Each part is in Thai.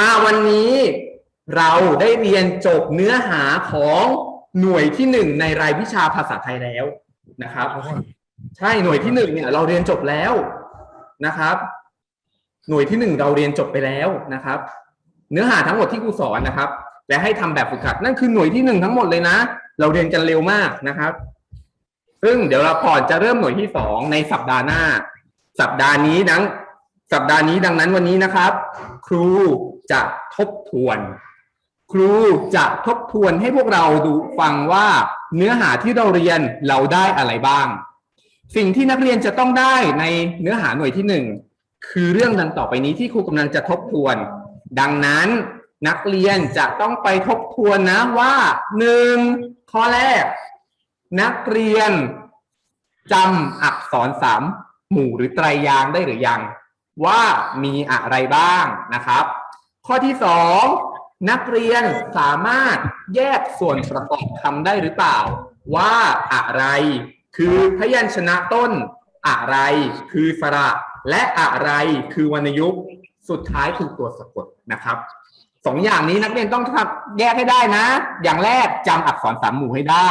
มาวันนี้เราได้เรียนจบเนื้อหาของหน่วยที่หนึ่งในรายวิชาภาษาไทยแล้วนะครับ ใช่หน่วยที่หนึ่งเนี่ยเราเรียนจบแล้วนะครับ หน่วยที่หนึ่งเราเรียนจบไปแล้วนะครับ เนื้อหาทั้งหมดที่ครูสอนนะครับ และให้ทำแบบฝึกหัดนั่นคือหน่วยที่หนึ่งทั้งหมดเลยนะ เราเรียนกันเร็วมากนะครับ ซึ่งเดี๋ยวเราก่อนจะเริ่มหน่วยที่สองในสัปดาห์หน้า สัปดาห์นี้ดังสัปดาห์นี้ดังนั้นวันนี้นะครับ ครูจะทบทวน ครูจะทบทวนให้พวกเราดูฟังว่าเนื้อหาที่เราเรียนเราได้อะไรบ้าง สิ่งที่นักเรียนจะต้องได้ในเนื้อหาหน่วยที่หนึ่งคือเรื่องดังต่อไปนี้ที่ครูกำลังจะทบทวน ดังนั้นนักเรียนจะต้องไปทบทวนนะว่าหนึ่งข้อแรก นักเรียนจำอักษรสามหมู่หรือไตรยางได้หรือยัง ว่ามีอะไรบ้างนะครับ ข้อที่สองนักเรียนสามารถแยกส่วนประกอบคำได้หรือเปล่า ว่าอะไรคือพยัญชนะต้น อะไรคือสระ และอะไรคือวรรณยุกต์สุดท้ายคือตัวสะกดนะครับสองอย่างนี้นักเรียนต้องทำแยกให้ได้นะ อย่างแรกจำอักษรสามหมู่ให้ได้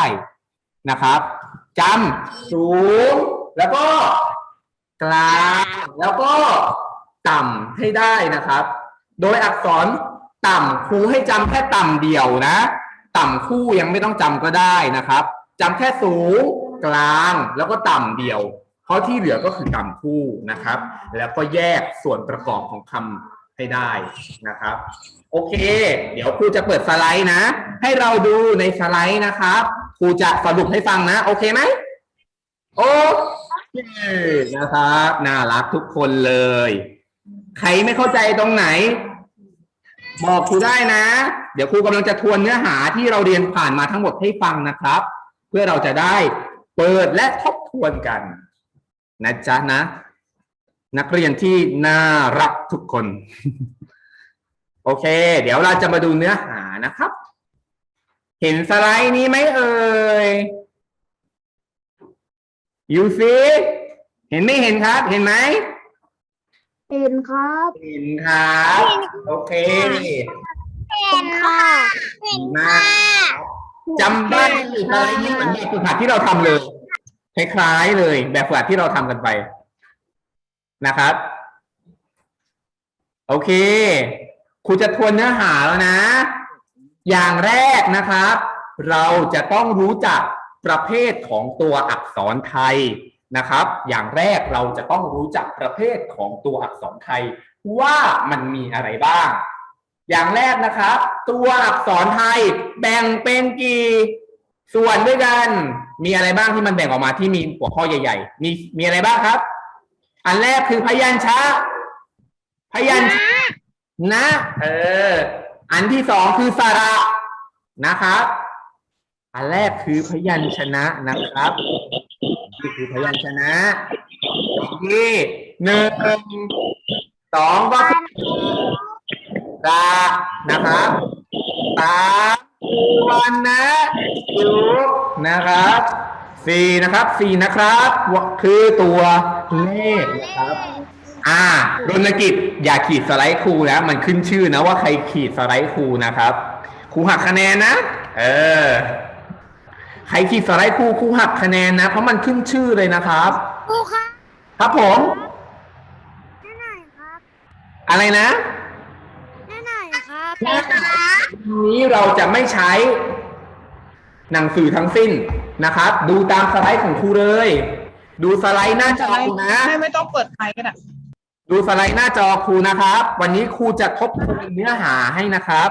นะครับจำสูง แล้วก็กลาง แล้วก็ต่ำให้ได้นะครับ โดยอักษรต่ำครูให้จำแค่ต่ำเดียวนะ ต่ำคู่ยังไม่ต้องจำก็ได้นะครับจำแค่สูงกลางแล้วก็ต่ำเดียว เพราะที่เหลือก็คือต่ำคู่นะครับ แล้วก็แยกส่วนประกอบของคำให้ได้นะครับ โอเค เดี๋ยวครูจะเปิดสไลด์นะ ให้เราดูในสไลด์นะครับครูจะสรุปให้ฟังนะ โอเคไหมโอ นะครับน่ารักทุกคนเลย ใครไม่เข้าใจตรงไหน บอกครูได้นะ เดี๋ยวครูกำลังจะทวนเนื้อหาที่เราเรียนผ่านมาทั้งหมดให้ฟังนะครับ เพื่อเราจะได้เปิดและทบทวนกัน นะจ๊ะนะ นักเรียนที่น่ารักทุกคน โอเค เดี๋ยวเราจะมาดูเนื้อหานะครับ เห็นสไลด์นี้ไหมเอ่ย ยูซีเห็นไม่เห็นครับ เห็นไหม เห็นครับเห็นครับ โอเคเห็นค่ะดีมากจำได้สไลด์นี้เหมือนแบบฝึกหัดที่เราทำเลยคล้ายๆเลย แบบฝึกหัดที่เราทำกันไป นะครับ โอเคครูจะทวนเนื้อหาแล้วนะ อย่างแรกนะครับ เราจะต้องรู้จัก ประเภทของตัวอักษรไทยนะครับ อย่างแรกเราจะต้องรู้จักประเภทของตัวอักษรไทย ว่ามันมีอะไรบ้าง อย่างแรกนะครับ ตัวอักษรไทยแบ่งเป็นกี่ส่วนด้วยกัน มีอะไรบ้างที่มันแบ่งออกมาที่มีหัวข้อใหญ่ ๆ มีมีอะไรบ้างครับ อันแรกคือพยัญชนะพยัญชนะนะ เออ อันที่สองคือสระนะครับ อันแรกคือพยัญชนะนะครับนี่คือพยัญชนะนที่หนึ่งสองก็คือสระนะครับสามวันนะยุนะครับสี่นะครับสี่นะครับ คือตัวเลขนะครับอ่ารณกิจอย่าขีดสไลด์ครูนะมันขึ้นชื่อนะว่าใครขีดสไลด์ครูนะครับครูหักคะแนนนะ เออ ใครขีดสไลด์ครูครูหักคะแนนนะ เพราะมันขึ้นชื่อเลยนะครับ ครูครับครับผม แน่หน่อยครับอะไรนะแน่หน่อยครับวันนี้เราจะไม่ใช้ หนังสือทั้งสิ้นนะครับ ดูตามสไลด์ของครูเลย ดูสไลด์หน้าจอครูนะ ไม่ไม่ต้องเปิดไมค์ก็ได้ดูสไลด์หน้าจอครูนะครับ วันนี้ครูจะทบทวนเนื้อหาให้นะครับ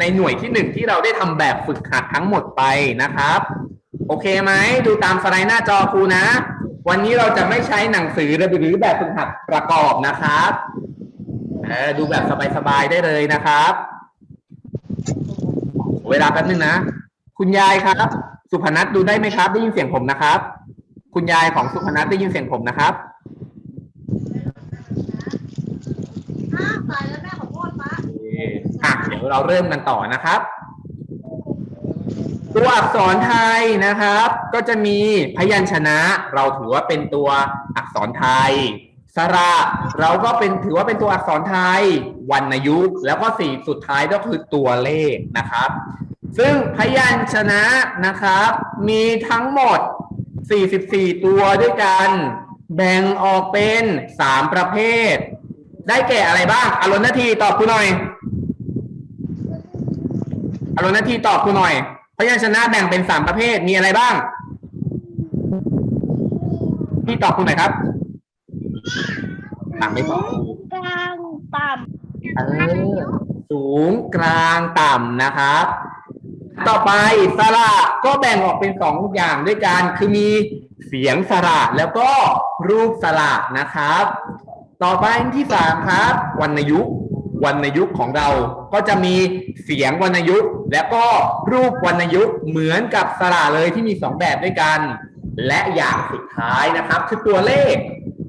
ในหน่วยที่หนึ่งที่เราได้ทำแบบฝึกหัดทั้งหมดไปนะครับ โอเคไหมดูตามสไลด์หน้าจอครูนะ วันนี้เราจะไม่ใช้หนังสือหรือแบบฝึกหัดประกอบนะครับดูแบบสบายๆได้เลยนะครับ เวลาแป๊บนึงนะ คุณยายครับ สุพนัทดูได้ไหมครับ ได้ยินเสียงผมนะครับ คุณยายของสุพนัทได้ยินเสียงผมนะครับ อะเดี๋ยวเราเริ่มกันต่อนะครับ ตัวอักษรไทยนะครับ ก็จะมีพยัญชนะ เราถือว่าเป็นตัวอักษรไทย สระเราก็เป็นถือว่าเป็นตัวอักษรไทย วรรณยุกต์ แล้วก็สี่สุดท้ายก็คือตัวเลขนะครับ ซึ่งพยัญชนะนะครับ มีทั้งหมด 44 ตัวด้วยกันแบ่งออกเป็น 3 ประเภท ได้แก่อะไรบ้างอารณนาทีตอบคุณหน่อย อารณนาทีตอบคุณหน่อย พยัญชนะแบ่งเป็น3ประเภทมีอะไรบ้างพี่ตอบคุณหน่อยครับถามไม่ตอบกลางต่เออสูงกลางต่ำนะครับ ต่อไปสระก็แบ่งออกเป็นสองอย่างด้วยกันคือมีเสียงสระแล้วก็รูปสระนะครับ ต่อไปที่สามครับวรรณยุกต์ วรรณยุกต์ของเรา ก็จะมีเสียงวรรณยุกต์แล้วก็รูปวรรณยุกต์เหมือนกับสระเลยที่มีสองแบบด้วยกัน และอย่างสุดท้ายนะครับ คือตัวเลข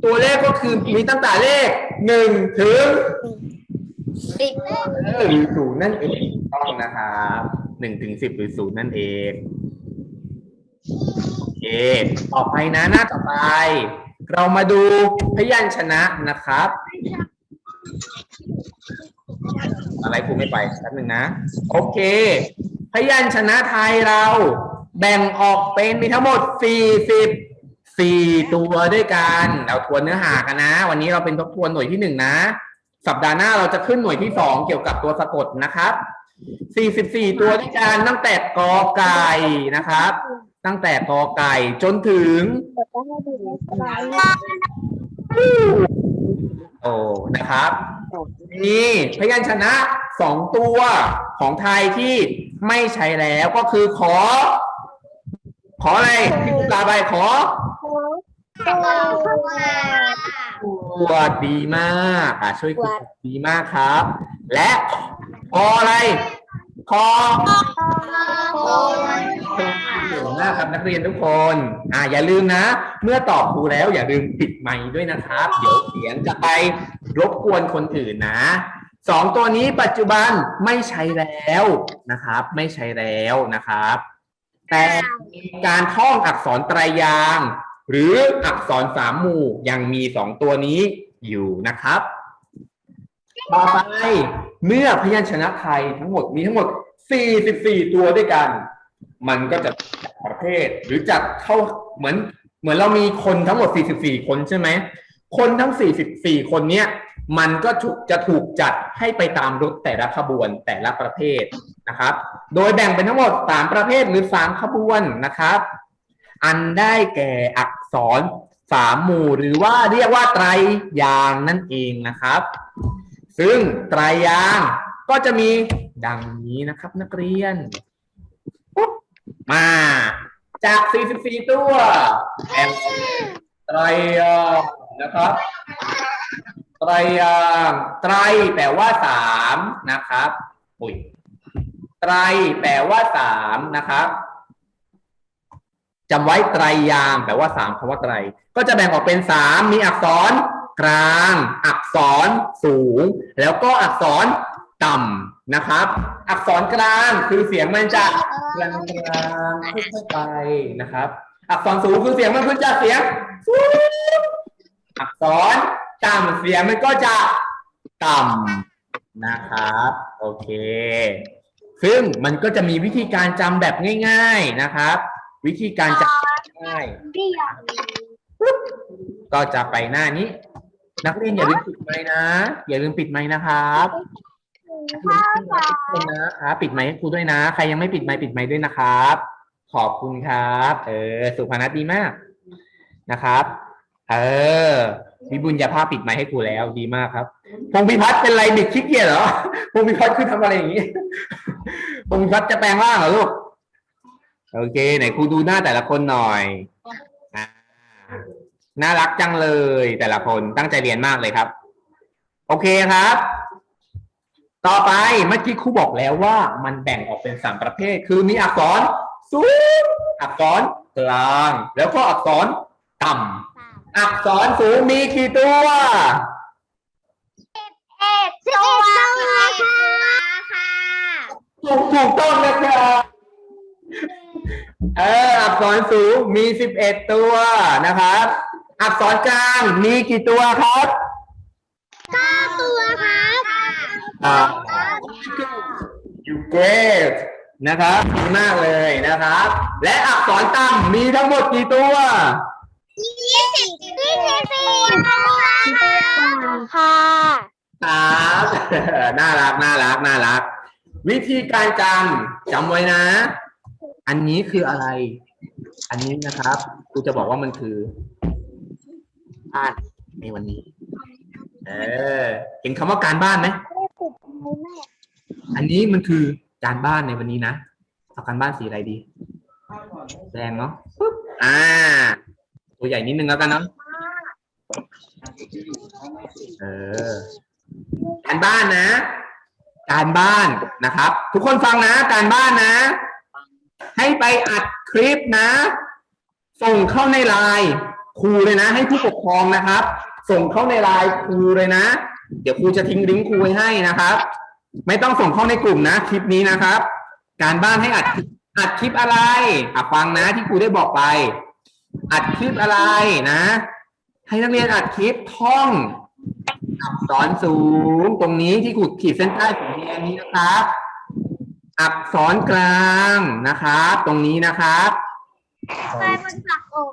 ตัวเลขก็คือมีตั้งแต่เลขหนึ่งถึงสิบเออหรือศูนย์นั่นเองต้องนะครับหนึ่งถึงสิบหรือศูนย์นั่นเองโอเคต่อไปนะหน้าต่อไป เรามาดูพยัญชนะนะครับ อะไรครูไม่ไปแป๊บหนึ่งนะ โอเค พยัญชนะไทยเราแบ่งออกเป็นมีทั้งหมด 40 4 ตัวด้วยกัน เราทวนเนื้อหากันนะ วันนี้เราเป็นทบทวนหน่วยที่หนึ่งนะ สัปดาห์หน้าเราจะขึ้นหน่วยที่สองเกี่ยวกับตัวสะกดนะครับ 44 ตัวด้วยกันตั้งแต่กอไก่นะครับ ตั้งแต่กอไก่จนถึง โอ้นะครับมีพยัญชนะสองตัวของไทยที่ไม่ใช้แล้วก็คือขอ ขออะไรที่คุณตาใบขอขวดดีมาก อะช่วยคุณดีมากครับ และขออะไร คอเก่งมากครับนักเรียนทุกคน อ่าอย่าลืมนะ เมื่อตอบครูแล้วอย่าลืมปิดไมค์ด้วยนะครับ เดี๋ยวเสียงจะไปรบกวนคนอื่นนะสองตัวนี้ปัจจุบันไม่ใช้แล้วนะครับ ไม่ใช้แล้วนะครับ แต่การท่องอักษรไตรยาง หรืออักษรสามหมู่ยังมีสองตัวนี้อยู่นะครับ ต่อไปเมื่อพยัญชนะไทยทั้งหมดมีทั้งหมด 44 ตัวด้วยกัน มันก็จะจัดประเภทหรือจัดเข้าเหมือนเหมือนเรามีคนทั้งหมด 44 คนใช่ไหม คนทั้ง 44 คนเนี้ยมันก็จะถูกจัดให้ไปตามรถแต่ละขบวนแต่ละประเภทนะครับ โดยแบ่งเป็นทั้งหมด 3 ประเภทหรือ 3 ขบวนนะครับ อันได้แก่อักษรสามหมู่หรือว่าเรียกว่าไตรยางนั่นเองนะครับ ซึ่งไตรยางก็จะมีดังนี้นะครับนักเรียนปุ๊บมาจาก 44 ตัวแออกเป็นไตรยางค์นะครับไตรยางค์ไตรแปลว่าสามนะครับอุ้ยไตรแปลว่าสามนะครับจำไว้ไตรยางแปลว่าสามคำว่าไตร ก็จะแบ่งออกเป็นสามมีอักษร กลาง อักษรสูง แล้วก็อักษรต่ำนะครับ อักษรกลางคือเสียงมันจะกลางกลางๆค่อยๆไปนะครับ อักษรสูงคือเสียงมันขึ้นจากเสียงสูงอักษรต่ำเสียงมันก็จะต่ำนะครับ โอเค ซึ่งมันก็จะมีวิธีการจำแบบง่าย ๆนะครับ วิธีการจำง่ายก็จะไปหน้านี้ นักเรียนอย่าลืมปิดไมค์นะ อย่าลืมปิดไมค์นะครับปิดนะครับปิดไมค์ให้ครูด้วยนะ ใครยังไม่ปิดไมค์ปิดไมค์ด้วยนะครับ ขอบคุณครับ เออ สุพนัทดีมากนะครับ เออวิบุญญาภาพปิดไมค์ให้ครูแล้วดีมากครับ พงพิพัฒน์เป็นไรบิดขี้เกียจเหรอ พงพิพัฒน์คือทำอะไรอย่างนี้ พงพิพัฒน์จะแปลงร่างเหรอลูก โอเค ไหนครูดูหน้าแต่ละคนหน่อยอ่า น่ารักจังเลย แต่ละคนตั้งใจเรียนมากเลยครับ โอเคครับ ต่อไปเมื่อกี้ครูบอกแล้วว่ามันแบ่งออกเป็นสามประเภท คือมีอักษรสูงอักษรกลาง แล้วก็อักษรต่ำอักษรสูงมีกี่ตัวเอ็ดตัวค่ะถูกถูกต้องนะครับเอออักษรสูงมีสิบเอ็ดตัวนะครับ อักษรกลางมีกี่ตัวครับเก้าตัวครับอ่า you great นะครับดีมากเลยนะครับ และอักษรต่ำมีทั้งหมดกี่ตัว ยี่สิบยี่สิบสี่ค่ะครับน่ารักน่ารักน่ารัก วิธีการจำจำไว้นะ อันนี้คืออะไร อันนี้นะครับกูจะบอกว่ามันคือ บ้านในวันนี้ เออ เห็นคำว่าการบ้านไหม อันนี้มันคือการบ้านในวันนี้นะ เอาการบ้านสีอะไรดี แดงเนาะปึ๊บอ่า ตัวใหญ่นิดนึงแล้วกันเนาะ เออ การบ้านนะ การบ้านนะครับ ทุกคนฟังนะ การบ้านนะ ให้ไปอัดคลิปนะ ส่งเข้าในไลน์ ครูเลยนะ ให้ผู้ปกครองนะครับ ส่งเข้าในไลน์ครูเลยนะ เดี๋ยวครูจะทิ้งลิงก์ครูไว้ให้นะครับ ไม่ต้องส่งเข้าในกลุ่มนะ คลิปนี้นะครับ การบ้านให้อัดอัดคลิปอะไรอะฟังนะที่ครูได้บอกไป อัดคลิปอะไรนะ ให้นักเรียนอัดคลิปท่องอักษรสูงตรงนี้ที่ขูดขีดเส้นใต้สีแดงนี้นะครับ อักษรกลางนะครับ ตรงนี้นะครับใครมันผักอก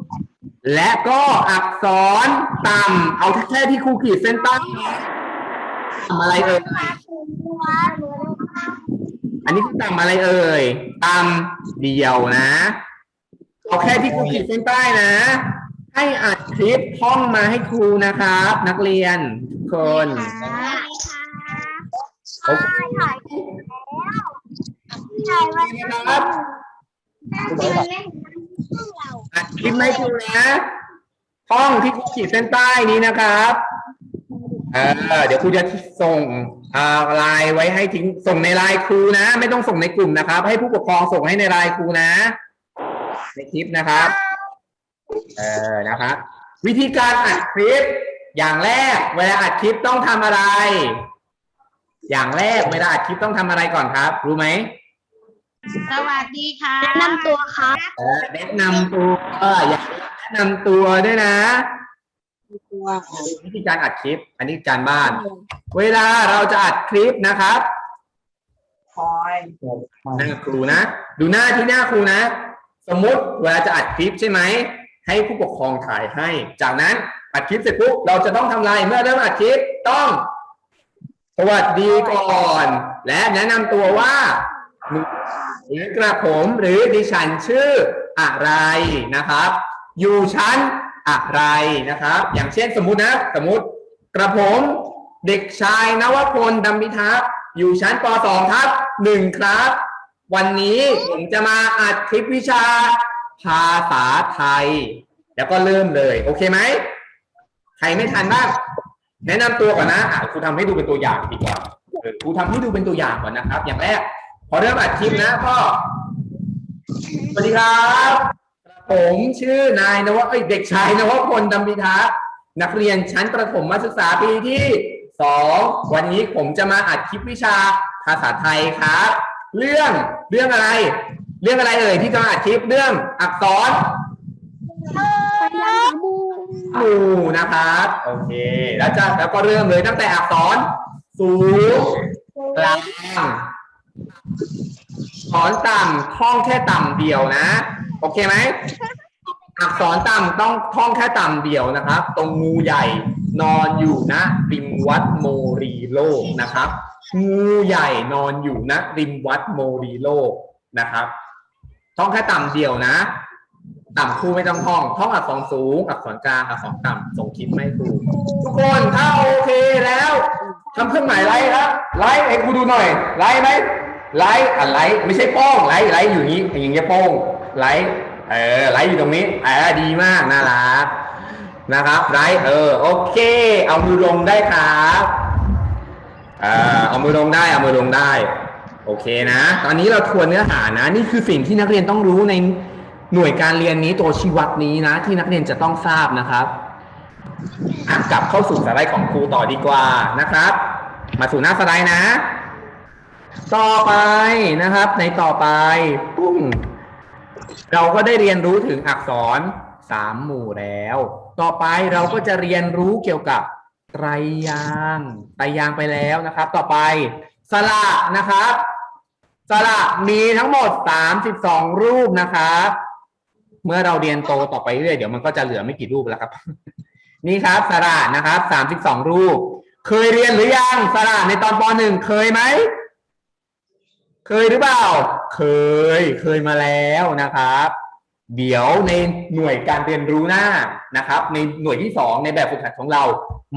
และก็อักษรต่ำเอาแค่ที่ครูขีดเส้นใต้ต่ำอะไรเอ่ยตัวอันนี้คือต่ำอะไรเอ่ยต่ำเดียวนะ เอาแค่ที่ครูขีดเส้นใต้นะ ให้อัดคลิปท่องมาให้ครูนะครับ นักเรียนทุกคนถ่ายถ่ายถ่ายไว้นะครับ อัดคลิปให้ครูนะห้องที่ครูขีดเส้นใต้นี้นะครับเออเดี๋ยวครูจะส่งอ่าไลน์ไว้ให้ทิ้งส่งในไลน์ครูนะ ไม่ต้องส่งในกลุ่มนะครับ ให้ผู้ปกครองส่งให้ในไลน์ครูนะ ในคลิปนะครับเออนะครับวิธีการอัดคลิป อย่างแรก เวลาอัดคลิปต้องทำอะไร อย่างแรกเวลาอัดคลิปต้องทำอะไรก่อนครับ รู้ไหม สวัสดีค่ะแนะนำตัวครับ เออแนะนำตัวอย่าแนะนำตัวด้วยนะวิธีการอัดคลิป อันนี้การบ้าน เวลาเราจะอัดคลิปนะครับหน้าครูนะ ดูหน้าที่หน้าครูนะ สมมุติเวลาจะอัดคลิปใช่ไหม ให้ผู้ปกครองถ่ายให้ จากนั้นอัดคลิปเสร็จปุ๊บเราจะต้องทำอะไรเมื่อเริ่มอัดคลิปต้อง สวัสดีก่อน และแนะนำตัวว่าหนู หรือกระผมหรือดิฉันชื่ออะไรนะครับ อยู่ชั้นอะไรนะครับ อย่างเช่นสมมุตินะสมมุติกระผมเด็กชายนวพลดำพิทักษ์อยู่ชั้นป .2 ทับหนึ่งครับ วันนี้ผมจะมาอัดคลิปวิชาภาษาไทย แล้วก็เริ่มเลย โอเคไหมใครไม่ทันบ้างแนะนำตัวก่อนนะอะครูทำให้ดูเป็นตัวอย่างดีกว่าครูทำให้ดูเป็นตัวอย่างก่อนนะครับ อย่างแรก พอเริ่มอัดคลิปนะก็สวัสดีครับผมชื่อนายนวเอ้ยเด็กชายนวพลดำพิทักษ์นักเรียนชั้นประถมศึกษาปีที่สองวันนี้ผมจะมาอัดคลิปวิชาภาษาไทยครับ เรื่องเรื่องอะไร เรื่องอะไรเอ่ยที่จะมาอัดคลิปเรื่องอักษรหมู่นะครับโอเค แล้วจะแล้วก็เริ่มเลยตั้งแต่อักษรสูงกลาง อักษรต่ำท่องแค่ต่ำเดียวนะ โอเคไหมอักษรต่ำต้องท่องแค่ต่ำเดียวนะครับ ตรงงูใหญ่นอนอยู่นะริมวัดโมรีโลกนะครับ งูใหญ่นอนอยู่นะริมวัดโมรีโลกนะครับ ท่องแค่ต่ำเดียวนะ ต่ำครูไม่ต้องท่อง ท่องอักษรสูง อักษรกลาง อักษรต่ำส่งคลิปไม่ครูทุกคนถ้าโอเคแล้วทำเครื่องหมายไลค์ครับ ไลค์ให้ครูดูหน่อย ไลค์ไหม ไลค์อะไลค์ไม่ใช่โป้งไลค์ไลค์อยู่นี้อย่างเงี้ยโป้งไลค์เออไลค์อยู่ตรงนี้เออดีมากน่ารักนะครับไลค์เออโอเค เอามือลงได้ครับเอ่าเอามือลงได้เอามือลงได้ โอเคนะ ตอนนี้เราทวนเนื้อหานะ นี่คือสิ่งที่นักเรียนต้องรู้ในหน่วยการเรียนนี้ตัวชี้วัดนี้นะ ที่นักเรียนจะต้องทราบนะครับกลับเข้าสู่สไลด์ของครูต่อดีกว่านะครับ มาสู่หน้าสไลด์นะ ต่อไปนะครับ ในต่อไปปุ้งเราก็ได้เรียนรู้ถึงอักษรสามหมู่แล้ว ต่อไปเราก็จะเรียนรู้เกี่ยวกับไตรยางไตรยางไปแล้วนะครับ ต่อไป สระนะครับ สระมีทั้งหมด32รูปนะครับ เมื่อเราเรียนโตต่อไปเรื่อยเดี๋ยวมันก็จะเหลือไม่กี่รูปแล้วครับ นี่ครับสระนะครับ32รูป เคยเรียนหรือยังสระในตอนป .1 เคยไหม เคยหรือเปล่า เคย เคยมาแล้วนะครับ เดี๋ยวในหน่วยการเรียนรู้หน้านะครับ ในหน่วยที่สองในแบบฝึกหัดของเรา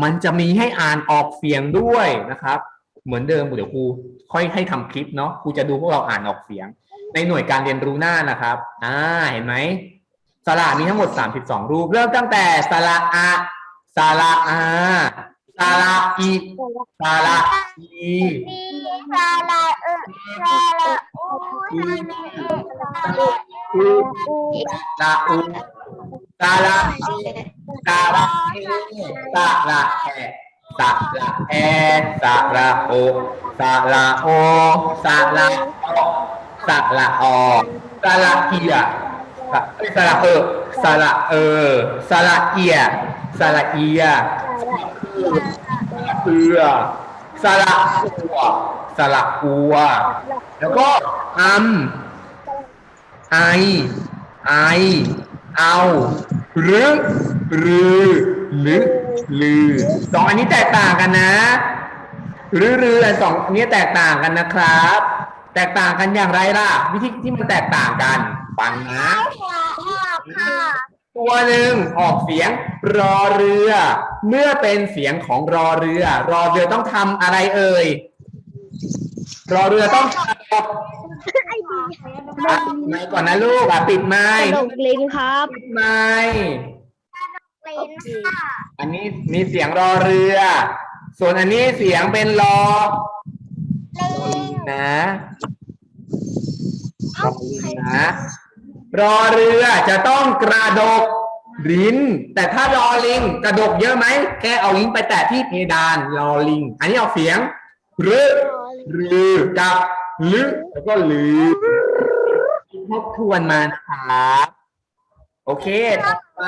มันจะมีให้อ่านออกเสียงด้วยนะครับ เหมือนเดิมเดี๋ยวครูค่อยให้ทำคลิปเนาะครูจะดูพวกเราอ่านออกเสียง ในหน่วยการเรียนรู้หน้านะครับ อ่า เห็นไหมสระมีทั้งหมด 32 รูป เริ่มตั้งแต่สระอะสระอาสระอีสระอีมีซา ลาเออซาลาอูซาลาเออซาลาอูสระอุสระสระเอสระแอสระแอสระโอสระโอสระโอสระออสระเอียสระเออสระเออสระเอียสระเอียเอือ สระอัวสระอัว แล้วก็อัมไอ ไอ เอา หรือ รือ หรือ ลือ สองอันนี้แตกต่างกันนะ หรือ รืออันสองอันนี้แตกต่างกันนะครับ แตกต่างกันอย่างไรล่ะ วิธีที่มันแตกต่างกัน ฟังนะ ตัวหนึ่งออกเสียง รอเรือ เมื่อเป็นเสียงของรอเรือ รอเรือต้องทำอะไรเอ่ย รอเรือต้องอะไม่ก่อนนะลูกอะปิดไม้กระดกลิ้นครับปิดไม้ลิ้นค่ะอันนี้มีเสียงรอเรือ ส่วนอันนี้เสียงเป็นรอลิ้นนะรอลิงนะรอเรือจะต้องกระดก ลิ้น แต่ถ้ารอลิง กระดกเยอะไหม แค่เอาลิ้นไปแตะที่เพดานรอลิง อันนี้ออกเสียงหรือรือ กับหรือแล้วก็ลือทบทวนมานะครับ โอเค ต่อไป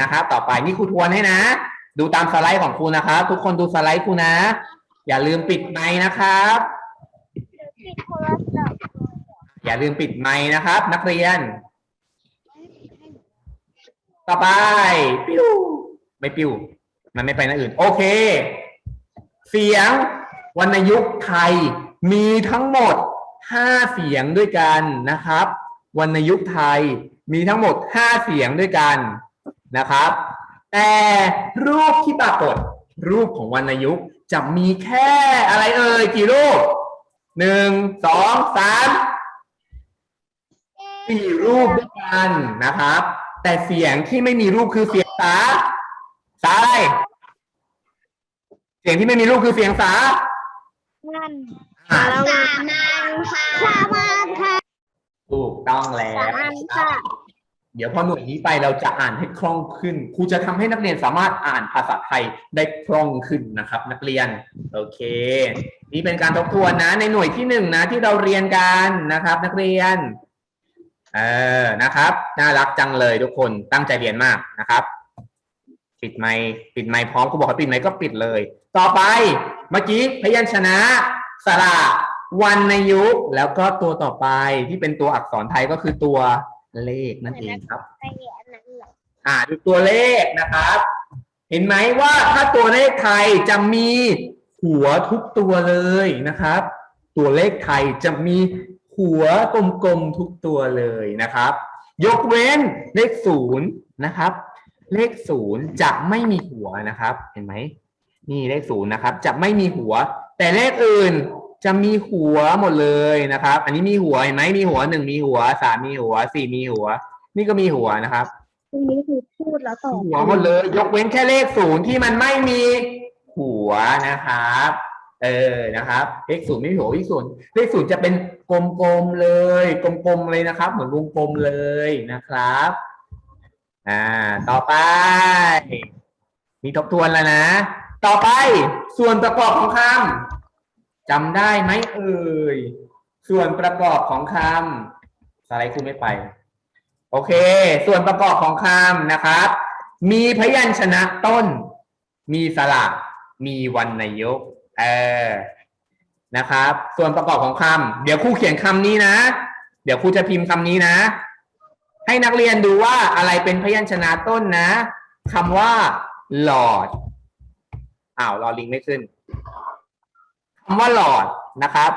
นะครับ ต่อไปนี่ครูทวนให้นะ ดูตามสไลด์ของครูนะครับ ทุกคนดูสไลด์ครูนะ อย่าลืมปิดไมค์นะครับปิดโทรศัพท์อย่าลืมปิดไมค์นะครับ นักเรียน ต่อไปปิ้วไม่ปิ้ว มันไม่ไปนะอื่น โอเค เสียงวรรณยุกต์ไทยมีทั้งหมดห้าเสียงด้วยกันนะครับ วรรณยุกต์ไทยมีทั้งหมดห้าเสียงด้วยกันนะครับ แต่รูปที่ปรากฏรูปของวรรณยุกต์จะมีแค่อะไรเอ่ยกี่รูปหนึ่งสองสามสี่รูปด้วยกันนะครับ แต่เสียงที่ไม่มีรูปคือเสียงสา สาอะไร เสียงที่ไม่มีรูปคือเสียงสานั่นอ่า สามัญค่ะสามัญค่ะ ถูกต้องแล้ว สามัญค่ะ เดี๋ยวพอหน่วยนี้ไปเราจะอ่านให้คล่องขึ้น ครูจะทำให้นักเรียนสามารถอ่านภาษาไทยได้คล่องขึ้นนะครับ นักเรียน โอเค นี่เป็นการทบทวนนะ ในหน่วยที่หนึ่งนะที่เราเรียนกันนะครับ นักเรียน เออนะครับ น่ารักจังเลยทุกคนตั้งใจเรียนมากนะครับ ปิดไมค์ปิดไมค์พร้อมครูบอกให้ปิดไมค์ก็ปิดเลย ต่อไปเมื่อกี้พยัญชนะสระวรรณยุกต์แล้วก็ตัวต่อไปที่เป็นตัวอักษรไทยก็คือตัวเลขนั่นเองครับ ไอ้อันนั้นเหรออ่าดูตัวเลขนะครับ เห็นไหมว่าถ้าตัวเลขไทยจะมีหัวทุกตัวเลยนะครับ ตัวเลขไทยจะมี หัวกลมๆทุกตัวเลยนะครับ ยกเว้นเลขศูนย์นะครับ เลขศูนย์จะไม่มีหัวนะครับ เห็นไหมนี่เลขศูนย์นะครับ จะไม่มีหัว แต่เลขอื่นจะมีหัวหมดเลยนะครับ อันนี้มีหัวเห็นไหมมีหัวหนึ่งมีหัวสามมีหัวสี่มีหัว นี่ก็มีหัวนะครับตรงนี้คือพูดแล้วต่อหัวหมดเลย ยกเว้นแค่เลขศูนย์ที่มันไม่มีหัวนะครับ เออนะครับเลขศูนย์ไม่มีหัวเลขศูนย์เลขศูนย์จะเป็นกลมๆเลย กลมๆเลยนะครับ เหมือนวงกลมเลยนะครับอ่าต่อไป มีทบทวนแล้วนะ ต่อไปส่วนประกอบของคำจำได้ไหมเอ่ยส่วนประกอบของคำสไลด์คุณไม่ไป โอเค ส่วนประกอบของคำนะครับ มีพยัญชนะต้น มีสระมีวรรณยุก เออนะครับ ส่วนประกอบของคำเดี๋ยวครูเขียนคำนี้นะ เดี๋ยวครูจะพิมพ์คำนี้นะ ให้นักเรียนดูว่าอะไรเป็นพยัญชนะต้นนะคำว่าหลอดอ้าวรอลิงก์ไม่ขึ้นคำว่าหลอดนะครับ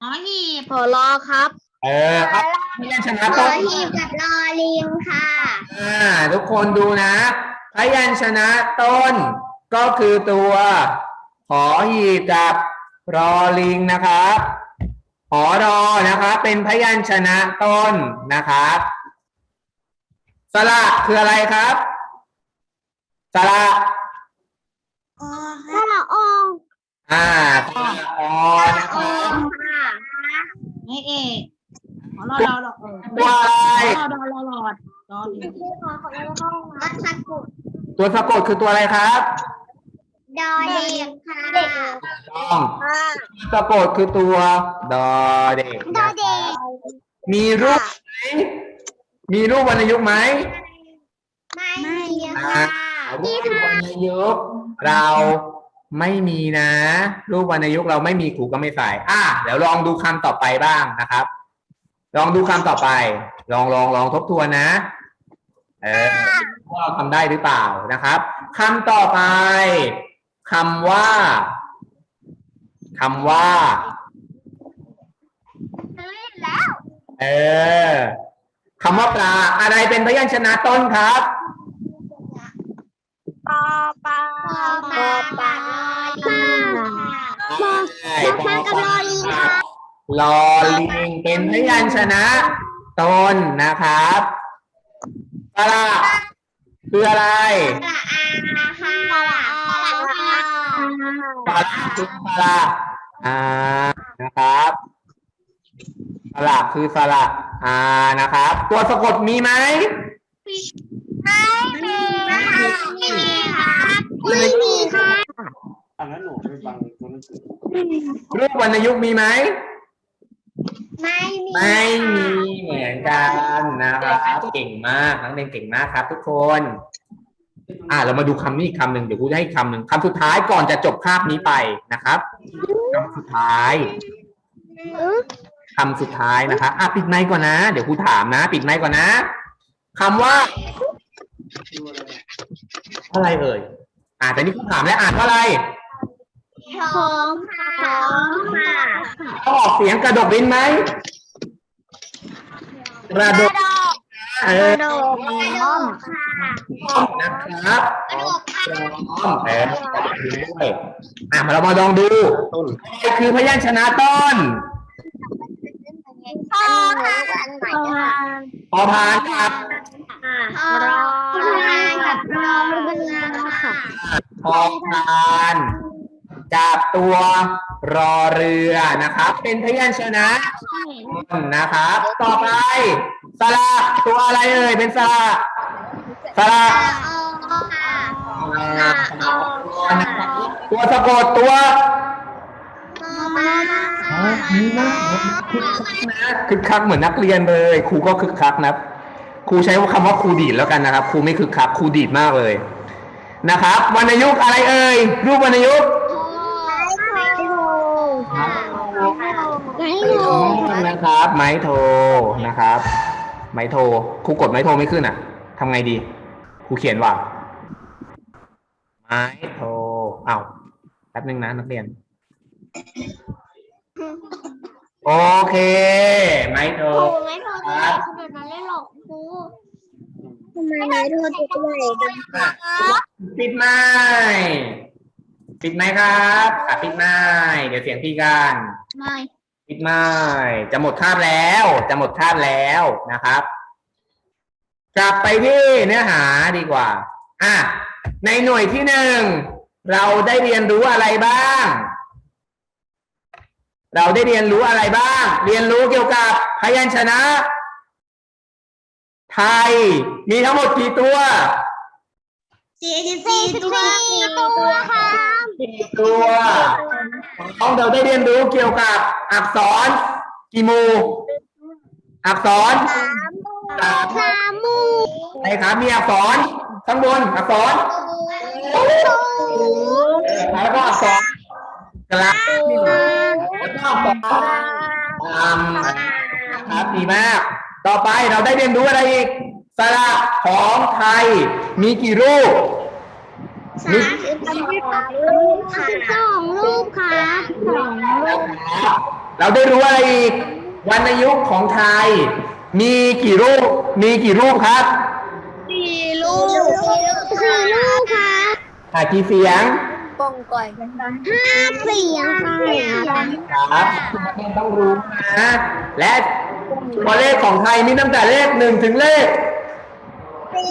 หอหีบพอรอครับ เออเอาพยัญชนะรต้อนหีบกับรอลิงค่ะอ่าทุกคนดูนะ พยัญชนะต้นก็คือตัว หอหีบกับรอลิงนะครับหอรอนะครับเป็นพยัญชนะต้นนะครับสระคืออะไรครับสระพระองค์อ่าสระอนะครับค่ะไม่เอกหอรอรอรอเออตัวอะไรรอรอรอรอรอลิงที่ขอของเราต้องวัดสักุตัวสะกดคือตัวอะไรครับ ดอเด็กค่ะต้องสะกดคือตัวดอเด็กดอเด็กมีรูปไหมมีรูปวรรณยุกต์ไหมไม่มีอ่าค่ะรูปวรรณยุกต์เราไม่มีนะ รูปวรรณยุกต์เราไม่มีครูก็ไม่ใส่อะเดี๋ยวลองดูคำต่อไปบ้างนะครับ ลองดูคำต่อไป ลองลองลองทบทวนนะเออ ว่าเราทำได้หรือเปล่านะครับคำต่อไป คำว่าคำว่าแล้ว เออคำว่าปลาอะไรเป็นพยัญชนะต้นครับ ปอปาปอปาลิงค่ะใช่ปอกับรอลิงค่ะลอลิงเป็นพยัญชนะต้นนะครับปลาคืออะไร ปลาอาค่ะปลาอา ปลาคือปลาอ่านะครับสระคือสระอ่านะครับ ตัวสะกดมีไหมไม่มีค่ะไม่มีค่ะไม่มีค่ะอันนั้นหนูไปฟังตัวหนังสือรูปวรรณยุกต์มีไหมไม่มีไม่มีเหมือนกันนะครับเก่งมากนักเรียนเก่งมากครับ ทุกคน อ่าเรามาดูคำนี้อีกคำหนึ่งเดี๋ยวครูจะให้อีกคำหนึ่งคำสุดท้ายก่อนจะจบคาบนี้ไปนะครับคำสุดท้ายคำสุดท้ายนะคะอะปิดไมค์ก่อนนะ เดี๋ยวครูถามนะ ปิดไมค์ก่อนนะคำว่า อะไรเอ่ยอ่าแต่นี่ครูถามแล้วอ่านว่าอะไรท้องค่ะท้องค่ะต้องออกเสียงกระดกลิ้นไหมกระดกเออ กระโดดกระโดดค่ะต้องนะครับกระโดดค่ะพร้อมเออกระดกลิ้นด้วยอะมาเรามาลองดูต้นอะไรคือพยัญชนะต้นพ่อค่ะพ่อพอพานครับรอกับรอเรือค่ะพอพาน กับตัวรอเรือนะครับ เป็นพยัญชนะต้นนะครับ ต่อไปสระตัวอะไรเอ่ยเป็นสระสระตัวสะกดตัวคึกคักเหมือนนักเรียนเลยครูก็คึกคักนะครูใช้คำว่าครูดีดแล้วกันนะครับครูไม่คึกคักครูดีดมากเลยนะครับวรรณยุกต์อะไรเอ่ยรูปวรรณยุกต์ นะครับ ไม้โทนะครับ ไม้โทครูกดไม้โทไม่ขึ้นอะทำไงดีครูเขียนว่า ไม้โทอ้าวแป๊บนึงนะนักเรียน โอเค ไม้โทไม่โทรตัวใหญ่ขนาดนั้นเลยหรอกครูทำไมไม่โทรตัวใหญ่จังคะปิดไม้ ปิดไม้ครับอะปิดไม้เดี๋ยวเสียงพี่กันไม่ปิดไม้จะหมดคาบแล้ว จะหมดคาบแล้วนะครับกลับไปที่เนื้อหาดีกว่า อะ ในหน่วยที่หนึ่งเราได้เรียนรู้อะไรบ้าง เราได้เรียนรู้อะไรบ้าง เรียนรู้เกี่ยวกับพยัญชนะ ไทย มีทั้งหมดกี่ตัวสี่สิบสี่ตัวตัวค่ะ สี่ตัวห้องเราได้เรียนรู้เกี่ยวกับอักษรกี่หมู่อักษรสามสามมูอะไรครับมีอักษรข้างบนอักษรแล้วก็อักษรกลางแล้วก็อักษรตามครับดีมาก ต่อไปเราได้เรียนรู้อะไรอีกสระของไทยมีกี่รูป สามสิบสองรูปค่ะสองรูปค่ะสองรูปเราได้รู้อะไรอีกวรรณยุกต์ของไทย มีกี่รูป มีกี่รูปครับสี่รูปสี่รูปค่ะอ่ากี่เสียงห้าเสียงค่ะครับต้องรู้นะและตัวเลขของไทยมีตั้งแต่เลขหนึ่งถึงเลข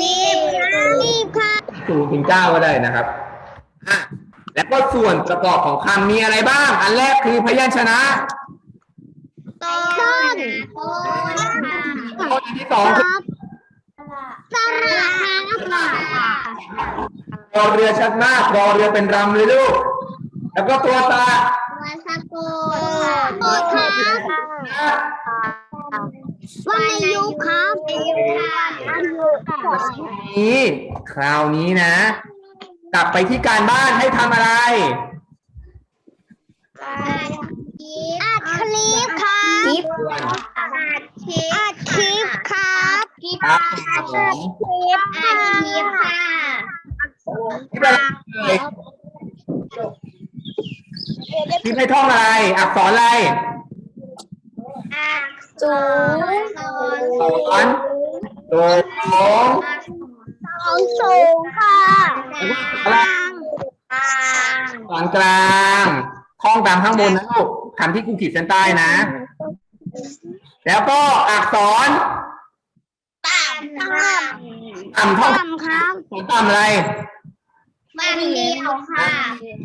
รีบค่ะรีบค่ะ ศูนย์ถึงเก้าก็ได้นะครับอะแล้วก็ส่วนประกอบของคำมีอะไรบ้าง อันแรกคือพยัญชนะต้นข้อที่สองคือสระค่ะรอเรือชัดมากรอเรือเป็นรำเลยลูก แล้วก็ตัวตาวันสกุลโอครับ วันยุครับวันยุครับนี้คราวนี้นะ กลับไปที่การบ้านให้ทำอะไรอัดคลิปครับอัดคลิปอัดคลิปครับครับอัดคลิปอัดคลิปค่ะที่เป็นอะไรที่ให้ท่องอะไร อักษรอะไร อักสูงสอนตัวสองสองสูงค่ะอะไรกลางกลางกลางท่องตามข้างบนนะลูกคำที่ครูขีดเส้นใต้นะ แล้วก็อักษรต่ำต่ำต่ำท่องต่ำครับต่ำอะไรมันเดียวค่ะ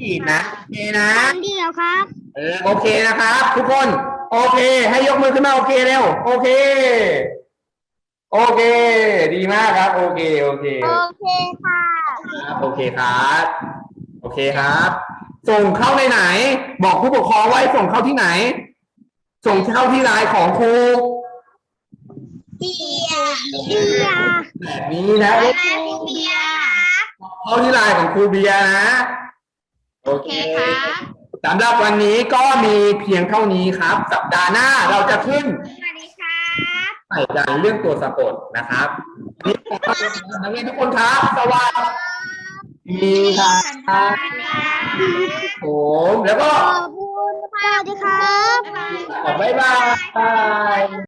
ขีดนะโอเคนะมันเดียวครับ เออโอเคนะครับ ทุกคน โอเค ให้ยกมือขึ้นมาโอเคเร็ว โอเค โอเค ดีมากครับ โอเค โอเค โอเคค่ะครับโอเคครับ โอเคครับ ส่งเข้าในไหน บอกผู้ปกครองไว้ส่งเข้าที่ไหน ส่งเข้าที่ไลน์ของครูเบียร์เบียร์แบบนี้นะเบียร์เข้าที่ไลน์ของครูเบียร์นะ โอเค สำหรับวันนี้ก็มีเพียงเท่านี้ครับ สัปดาห์หน้าเราจะขึ้นสวัสดีครับใส่ใจเรื่องตัวสะกดนะครับนี่นักเรียนทุกคนครับ สวัสดีครับผมแล้วก็ขอบคุณค่ะสวัสดีครับบ๊ายบาย